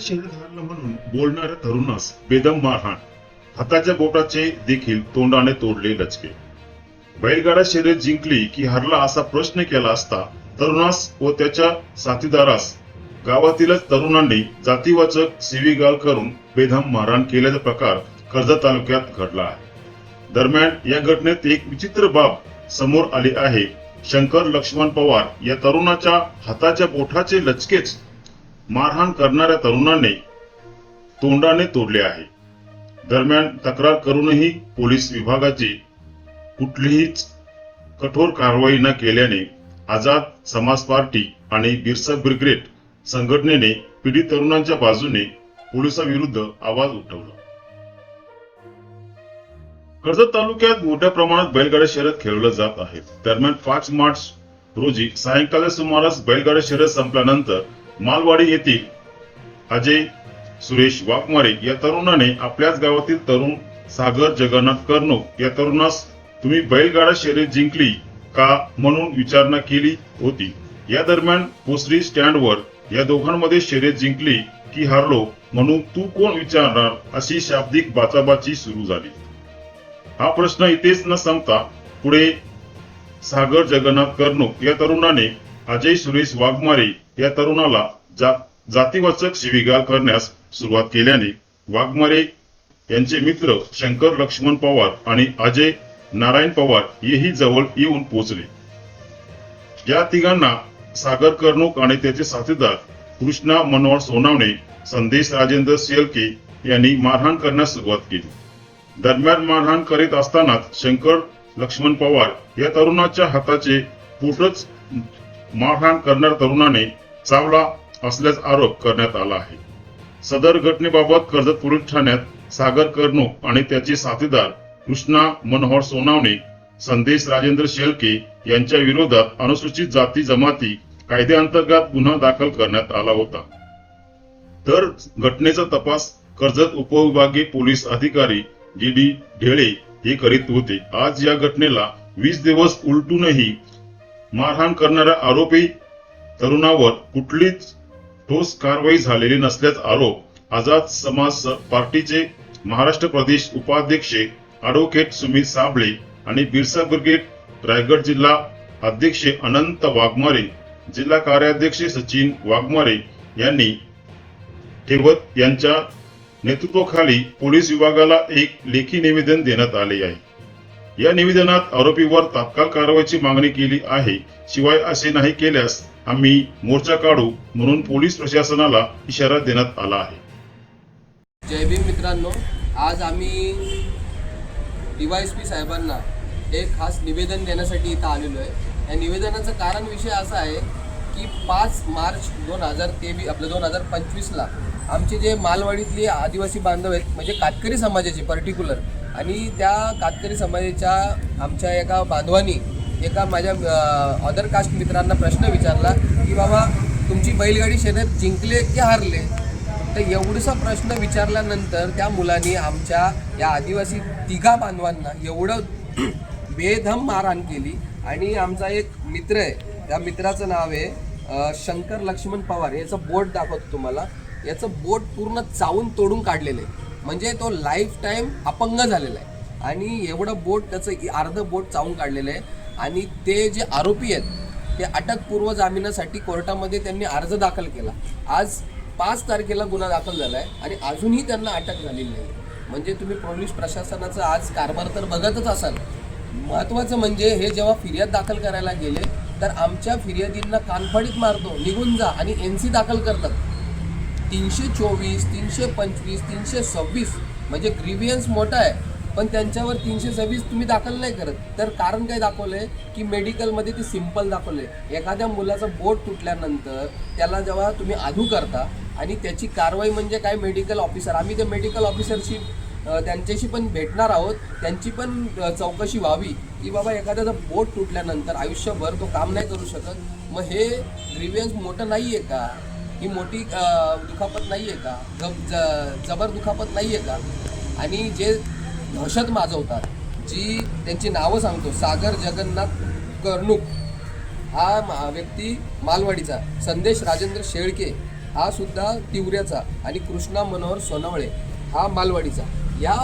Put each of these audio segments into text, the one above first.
शरीर म्हणून बोलणाऱ्या तरुणास बेदम मारहाण. हाताच्या बोटाचे देखील तोंडाने तोडले लचके. बैलगाडा शर्यत जिंकली की हरला असा प्रश्न केला असता तरुणास व त्याच्या साथीदारास गावातीलच तरुणांनी जातीवाचक शिवीगाल करून बेधम मारहाण केल्याचा प्रकार कर्जत तालुक्यात घडला आहे. दरम्यान या घटनेत एक विचित्र बाब समोर आली आहे. शंकर लक्ष्मण पवार या तरुणाच्या हाताच्या बोटाचे लचकेच मारहाण करणाऱ्या तरुणाने तोंडाने तोडले आहे. दरम्यान तक्रार करूनही पोलीस विभागाची कुठलीहीच कठोर कारवाई न केल्याने आझाद समाज पार्टी आणि बिरसा ब्रिगेड संघटनेने पीडित तरुणांच्या बाजूने पोलिसांविरुद्ध आवाज उठवला. कर्जत तालुक्यात मोठ्या प्रमाणात बैलगाड्या शर्यत खेळवल्या जात आहेत दरम्यान पाच मार्च रोजी सायंकाळी सुमारास बैलगाड्या शर्यत संपल्यानंतर मालवाडी येथील अजय सुरेश वाघमारे या तरुणाने आपल्याच गावातील तरुण सागर जगन्नाथ कर्णो या तरुणास तुम्ही बैलगाडा शर्यत जिंकली का? म्हणून विचारणा केली होती. या दरम्यान पोसरी स्टँडवर या दोघांमध्ये शर्यत जिंकली की हारलो म्हणून तू कोण विचारणार अशी शाब्दिक बाचाबाची सुरू झाली. हा प्रश्न इथेच न संपता पुढे सागर जगन्नाथ कर्णो या तरुणाने अजय सुरेश वाघमारे या तरुणाला जा, जातीवाचक शिवीगाळ करण्यास सुरुवात केल्याने वाघमारे यांचे मित्र शंकर लक्ष्मण पवार आणि अजय नारायण पवार हेही जवळ येऊन पोहोचले. या तिघांना सागर कर्णक आणि त्याचे साथीदार कृष्णा मनोहर सोनावणे संदेश राजेंद्र शेलके यांनी मारहाण करण्यास सुरुवात केली. दरम्यान मारहाण करीत असतानाच शंकर लक्ष्मण पवार या तरुणाच्या हाताचे पोटच मारहाण करणाऱ्या तरुणाने चावला असल्याचा आरोप करण्यात आला आहे. सदर घटनेबाबत कर्जत पोलीस ठाण्यात सागर कर्णक आणि त्याचे साथीदार कृष्णा मनोहर सोनावणे संदेश राजेंद्र शेळके यांच्या विरोधात अनुसूचित जाती जमाती कायद्याअंतर्गत गुन्हा दाखल करण्यात आला होता. तर घटनेचा तपास कर्जत उपविभागीय पोलीस अधिकारी डी डी ढेळे हे करीत होते. आज या घटनेला वीस दिवस उलटूनही मारहाण करणाऱ्या आरोपी तरुणावर कुठलीच ठोस कारवाई झालेली नसल्याचा आरोप आझाद समाज पार्टीचे महाराष्ट्र प्रदेश उपाध्यक्ष ॲडव्होकेट सुमित साबळे आणि बिरसा ब्रिगेड रायगड जिल्हा अध्यक्ष अनंत वाघमारे जिल्हा कार्याध्यक्ष सचिन वाघमारे यांनी ठेवत यांच्या नेतृत्वाखाली पोलीस विभागाला एक लेखी निवेदन देण्यात आले आहे. या निवेदनात आरोपीवर तात्काळ कारवाईची मागणी केली आहे. शिवाय असे नाही केल्यास आम्ही मोर्चा काढू म्हणून पोलीस प्रशासनाला इशारा देण्यात आला आहे. जय भीम मित्रांनो आज आम्ही डीवायसपी साहेबांना एक खास निवेदन देण्यासाठी इथं आलेलो आहे. या निवेदनाचं कारण विषय असा आहे की पाच मार्च दोन हजार तेवीस आपलं दोन हजार पंचवीसला आमचे जे मालवाडीतले आदिवासी बांधव आहेत म्हणजे कातकरी समाजाचे पर्टिक्युलर आणि त्या कातकरी समाजाच्या आमच्या एका बांधवांनी एका माझ्या अदर कास्ट मित्रांना प्रश्न विचारला की बाबा तुमची बैलगाडी शर्यत जिंकले की हारले? तर एवढसा प्रश्न विचारल्यानंतर त्या मुलांनी आमच्या या आदिवासी तिघा बांधवांना एवढं बेधम मारहाण केली. आणि आमचा एक मित्र आहे त्या मित्राचं नाव आहे शंकर लक्ष्मण पवार. याचं बोट दाखवतो तुम्हाला. याचं बोट पूर्ण चावून तोडून काढलेलं आहे. म्हणजे तो लाईफ टाईम अपंग झालेला आहे. आणि एवढं बोट त्याचं अर्ध बोट चावून काढलेलं आहे. आणि ते जे आरोपी आहेत ते अटकपूर्व जामिनासाठी कोर्टामध्ये त्यांनी अर्ज दाखल केला. आज पाच तारखेला गुन्हा दाखल झाला आहे आणि अजूनही त्यांना अटक झालेली नाही. म्हणजे तुम्ही पोलीस प्रशासनाचं आज कारभार तर बघतच असाल. महत्त्वाचं म्हणजे हे जेव्हा फिर्याद दाखल करायला गेले तर आमच्या फिर्यादींना कानफडीत मारतो निघून जा आणि एन सी दाखल करतात. तीनशे चोवीस तीनशे पंचवीस तीनशे सव्वीस म्हणजे ग्रिव्हियन्स मोठा आहे. पण त्यांच्यावर तीनशे सव्वीस तुम्ही दाखल नाही करत. तर कारण काय दाखवलंय? की मेडिकलमध्ये ते सिंपल दाखवलंय. एखाद्या मुलाचं बोट तुटल्यानंतर त्याला जेव्हा तुम्ही आधू करता आणि त्याची कारवाई म्हणजे काय? मेडिकल ऑफिसर आम्ही त्या मेडिकल ऑफिसरशी त्यांच्याशी पण भेटणार आहोत. त्यांची पण चौकशी व्हावी. की बाबा एखाद्याचं बोट तुटल्यानंतर आयुष्यभर तो काम नाही करू शकत. मग हे ग्रिव्हियन्स मोठं नाही आहे का? ही मोठी दुखापत नाही आहे का? जब ज जबर दुखापत नाही आहे का? आणि जे दहशत माजवतात जी त्यांची नावं सांगतो सागर जगन्नाथ कर्णूक हा व्यक्ती मालवाडीचा संदेश राजेंद्र शेळके हा सुद्धा तिवऱ्याचा आणि कृष्णा मनोहर सोनवळे हा मालवाडीचा. या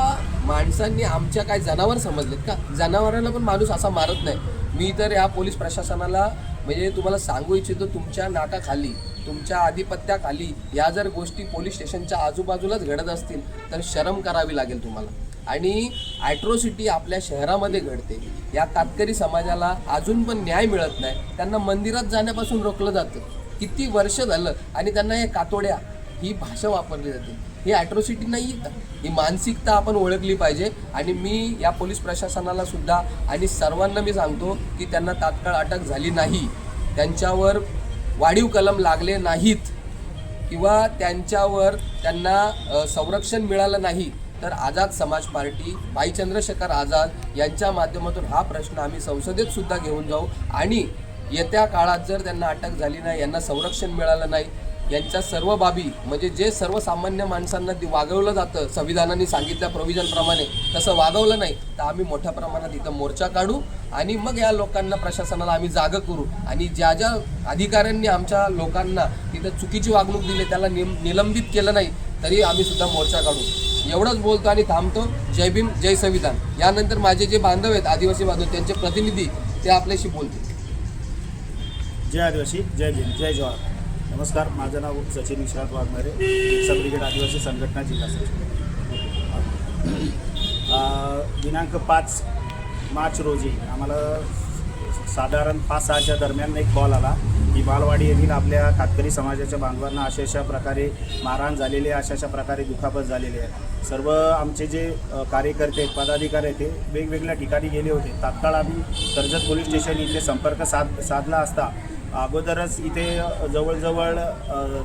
माणसांनी आमच्या काय जनावर समजलेत का? जनावरांना पण माणूस असा मारत नाही. मी तर या पोलीस प्रशासनाला म्हणजे तुम्हाला सांगू इच्छितो तुमच्या नाटाखाली तुमच्या आधिपत्याखाली या जर गोष्टी पोलीस स्टेशनच्या आजूबाजूलाच घडत असतील तर शरम करावी लागेल तुम्हाला. आणि ॲट्रोसिटी आपल्या शहरामध्ये घडते. या तातकरी समाजाला अजून पण न्याय मिळत नाही. त्यांना मंदिरात जाण्यापासून रोखलं जातं. किती वर्ष झालं आणि त्यांना हे कातोड्या ही भाषा वापरली जाते. ही ॲट्रोसिटी नाही आहे. ही मानसिकता आपण ओळखली पाहिजे. आणि मी या पोलीस प्रशासनाला सुद्धा आणि सर्वांना मी सांगतो की त्यांना तात्काळ अटक झाली नाही. त्यांच्यावर वाढीव कलम लागले नाहीत. किंवा त्यांच्यावर त्यांना संरक्षण मिळालं नाही तर आझाद समाज पार्टी भाई चंद्रशेखर आझाद यांच्या माध्यमातून हा प्रश्न आम्ही संसदेत सुद्धा घेऊन जाऊ. आणि येत्या काळात जर त्यांना अटक झाली नाही यांना संरक्षण मिळालं नाही यांच्या सर्व बाबी म्हणजे जे सर्वसामान्य माणसांना वागवलं जातं संविधानाने सांगितल्या प्रोव्हिजनप्रमाणे तसं वागवलं नाही तर आम्ही मोठ्या प्रमाणात इथं मोर्चा काढू आणि मग या लोकांना प्रशासनाला आम्ही जागं करू. आणि ज्या ज्या अधिकाऱ्यांनी आमच्या लोकांना तिथं चुकीची वागणूक दिली त्याला निम निलंबित केलं नाही तरी आम्ही सुद्धा मोर्चा काढू. एवढंच बोलतो आणि थांबतो. जय भीम जय संविधान. यानंतर माझे जे बांधव आहेत आदिवासी बांधव त्यांचे प्रतिनिधी ते आपल्याशी बोलतील. जय आदिवासी जय भीम जय जवाहर. नमस्कार माझं नाव सचिन विश्रांत वाघमारे सब ब्रिगेड आदिवासी संघटना जिल्हा सचिव. दिनांक पाच मार्च रोजी आम्हाला साधारण पाच सहाच्या दरम्यान एक कॉल आला की बालवाडी येथील आपल्या कातकरी समाजाच्या बांधवांना अशा अशा प्रकारे मारहाण झालेली आहे अशा अशा प्रकारे दुखापत झालेली आहे. सर्व आमचे जे कार्यकर्ते आहेत, पदाधिकारी आहेत ते वेगवेगळ्या ठिकाणी गेले होते. तात्काळ आम्ही कर्जत पोलीस स्टेशन इथे संपर्क साध साधला असता अगोदरच इथे जवळजवळ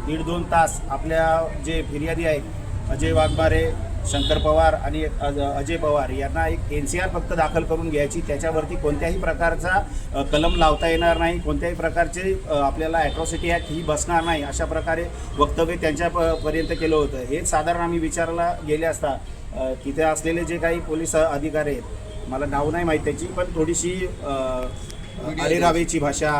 दीड दोन तास आपल्या जे फिर्यादी आहेत अजय वाघमारे शंकर पवार आणि अज- अजय पवार यांना एक एन सी आर फक्त दाखल करून घ्यायची. त्याच्यावरती कोणत्याही प्रकारचा कलम लावता येणार नाही. कोणत्याही प्रकारचे आपल्याला ॲट्रॉसिटी ॲक्ट ही बसणार नाही अशा प्रकारे वक्तव्य त्यांच्या पर्यंत केलं होतं. हेच साधारण आम्ही विचारायला गेले असता तिथे असलेले जे काही पोलीस अधिकारी आहेत मला नाव नाही माहीत त्याची पण थोडीशी अरेरावेची भाषा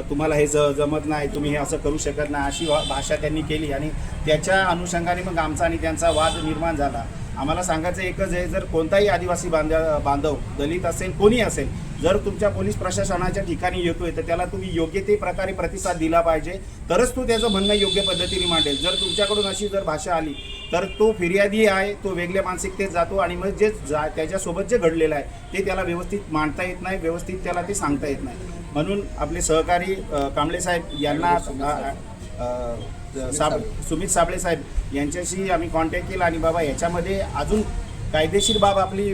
तुम्हाला हे ज जमत नाही तुम्ही हे असं करू शकत नाही अशी भाषा त्यांनी केली. आणि त्याच्या अनुषंगाने मग आमचा आणि त्यांचा वाद निर्माण झाला. आम्हाला सांगायचं एकच आहे जर कोणताही आदिवासी बांधव बांधव दलित असेल कोणी असेल जर तुमच्या पोलीस प्रशासनाच्या ठिकाणी येतोय तर त्याला तुम्ही योग्य ते प्रकारे प्रतिसाद दिला पाहिजे. तरच तो त्याचं म्हणणं योग्य पद्धतीने मांडेल. जर तुमच्याकडून अशी जर भाषा आली तर तो फिर्यादी आहे तो वेगळ्या मानसिकतेत जातो आणि मग जे जा त्याच्यासोबत जे घडलेलं आहे ते त्याला व्यवस्थित मांडता येत नाही व्यवस्थित त्याला ते सांगता येत नाही. म्हणून आपले सहकारी कांबळे साहेब यांना साब सुमित साबळे साहेब यांच्याशी आम्ही कॉन्टॅक्ट केला आणि बाबा याच्यामध्ये अजून कायदेशीर बाब आपली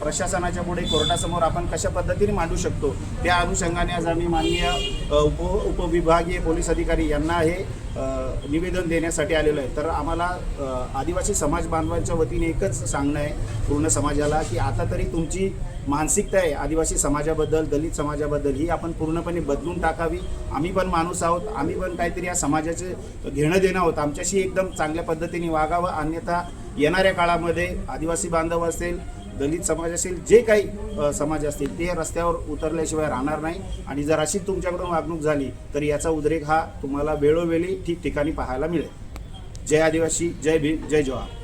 प्रशासनाच्या पुढे कोर्टासमोर आपण कशा पद्धतीने मांडू शकतो त्या अनुषंगाने आज आम्ही माननीय उप उपविभागीय पोलीस अधिकारी यांना हे निवेदन देण्यासाठी आलेलो आहे. तर आम्हाला आदिवासी समाज बांधवांच्या वतीने एकच सांगणं आहे पूर्ण समाजाला की आता तरी तुमची मानसिकता आहे आदिवासी समाजाबद्दल दलित समाजाबद्दल ही आपण पूर्णपणे बदलून टाकावी. आम्ही पण माणूस आहोत आम्ही पण काहीतरी या समाजाचे घेणं देणं आहोत. आमच्याशी एकदम चांगल्या पद्धतीने वागावं अन्यथा येणाऱ्या काळामध्ये आदिवासी बांधव असेल दलित समाज असेल जे काही समाज असतील ते रस्त्यावर उतरल्याशिवाय राहणार नाही. आणि जर अशी तुमच्याकडून वागणूक झाली तर याचा उद्रेक हा तुम्हाला वेळोवेळी ठिकठिकाणी पाहायला मिळेल. जय आदिवासी जय भीम जय जवाहर